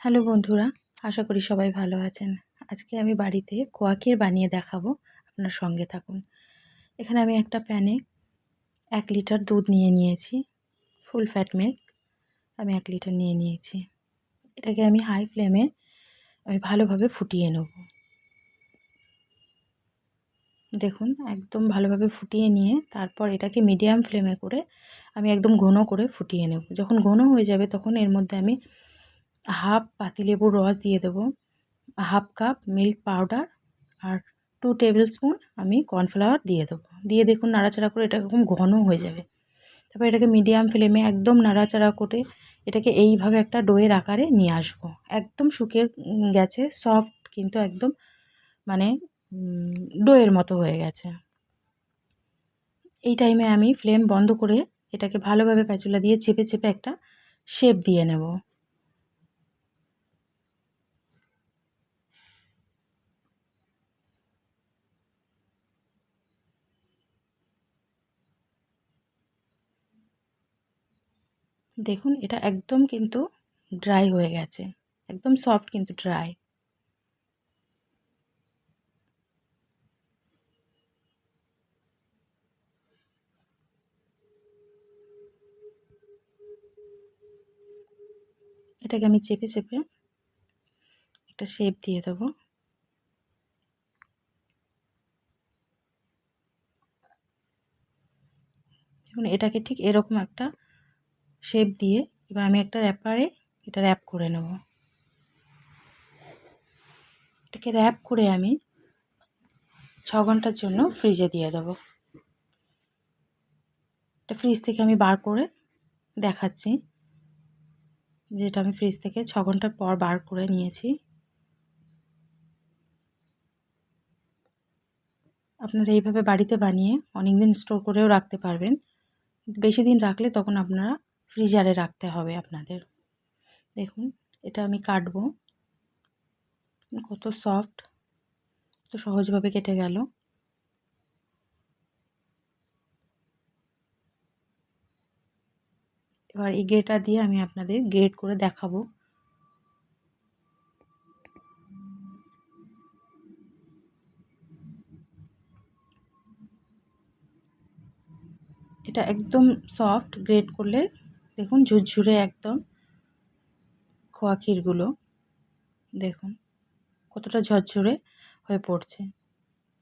Hello বন্ধুরা, আশা করি সবাই ভালো আছেন। আজকে আমি বাড়িতে কোয়াকির বানিয়ে দেখাবো, আপনার সঙ্গে থাকুন। এখানে আমি একটা প্যানে এক লিটার দুধ নিয়ে নিয়েছি, ফুল ফ্যাট মিল্ক আমি এক লিটার নিয়ে নিয়েছি। এটাকে আমি হাই ফ্লেমে আমি ভালোভাবে ফুটিয়ে নেব। দেখুন, একদম ভালোভাবে ফুটিয়ে নিয়ে তারপর এটাকে মিডিয়াম ফ্লেমে করে আমি একদম ঘন করে ফুটিয়ে নেব। যখন ঘন হয়ে যাবে তখন এর মধ্যে আমি হাফ পাতিলেবুর রস দিয়ে দেবো, হাফ কাপ মিল্ক পাউডার আর টু টেবিল স্পুন আমি কর্নফ্লাওয়ার দিয়ে দেবো। দিয়ে দেখুন নাড়াচাড়া করে এটা এরকম ঘন হয়ে যাবে। তারপর এটাকে মিডিয়াম ফ্লেমে একদম নাড়াচাড়া করে এটাকে এইভাবে একটা ডোয়ের আকারে নিয়ে আসব। একদম শুকিয়ে গেছে, সফট কিন্তু একদম মানে ডোয়ের মতো হয়ে গেছে। এই টাইমে আমি ফ্লেম বন্ধ করে এটাকে ভালোভাবে প্যাচুলা দিয়ে চেপে চেপে একটা শেপ দিয়ে নেব। দেখুন, এটা একদম কিন্তু ড্রাই হয়ে গেছে। একদম সফট কিন্তু ড্রাই এটাকে আমি চেপে চেপে একটা শেপ দিয়ে দেবো। এটাকে ঠিক এরকম একটা শেপ দিয়ে এবার আমি একটা র্যাপারে এটা র্যাপ করে নেব। এটাকে র্যাপ করে আমি ছ ঘণ্টার জন্য ফ্রিজে দিয়ে দেবো। এটা ফ্রিজ থেকে আমি বার করে দেখাচ্ছি যেটা আমি ফ্রিজ থেকে ছ ঘণ্টার পর বার করে নিয়েছি। আপনারা এইভাবে বাড়িতে বানিয়ে অনেক দিন স্টোর করেও রাখতে পারবেন। বেশি দিন রাখলে তখন আপনারা ফ্রিজারে রাখতে হবে আপনাদের। দেখুন, এটা আমি কাটবো। কত সফট কত সহজভাবে কেটে গেল। এবার এই গ্রেটার দিয়ে আমি আপনাদের গ্রেট করে দেখাবো। এটা একদম সফট গ্রেড করলে দেখুন, ঝুরঝুরে একদম খোয়া ক্ষীরগুলো। দেখুন, কতটা ঝরঝরে হয়ে পড়ছে।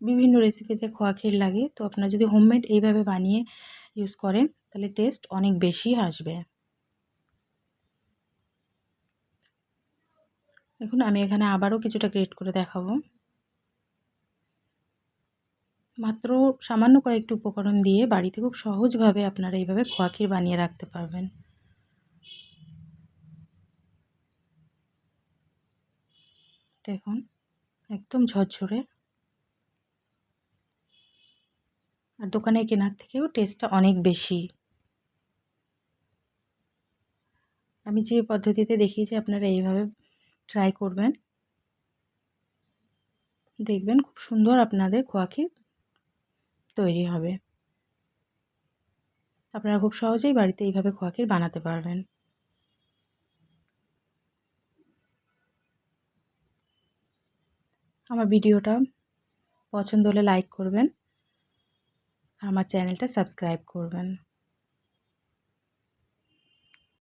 বিভিন্ন রেসিপিতে খোয়া ক্ষীর লাগে, তো আপনারা যদি হোমমেড এইভাবে বানিয়ে ইউজ করেন, তাহলে টেস্ট অনেক বেশি আসবে। দেখুন, আমি এখানে আবারও কিছুটা গ্রেট করে দেখাবো। মাত্র সামান্য কয়েকটি উপকরণ দিয়ে বাড়িতে খুব সহজভাবে আপনারা এইভাবে খোয়া ক্ষীর বানিয়ে রাখতে পারবেন। দেখুন, একদম ঝরঝরে। আর দোকানে কেনার থেকেও টেস্টটা অনেক বেশি। আমি যে পদ্ধতিতে দেখিয়েছি, আপনারা এইভাবে ট্রাই করবেন। দেখবেন খুব সুন্দর আপনাদের খোয়া ক্ষীর তৈরি হবে। আপনারা খুব সহজেই বাড়িতে এইভাবে খোয়াক্ষীর বানাতে পারবেন। আমার ভিডিওটা পছন্দ হলে লাইক করবেন আমার চ্যানেলটা সাবস্ক্রাইব করবেন।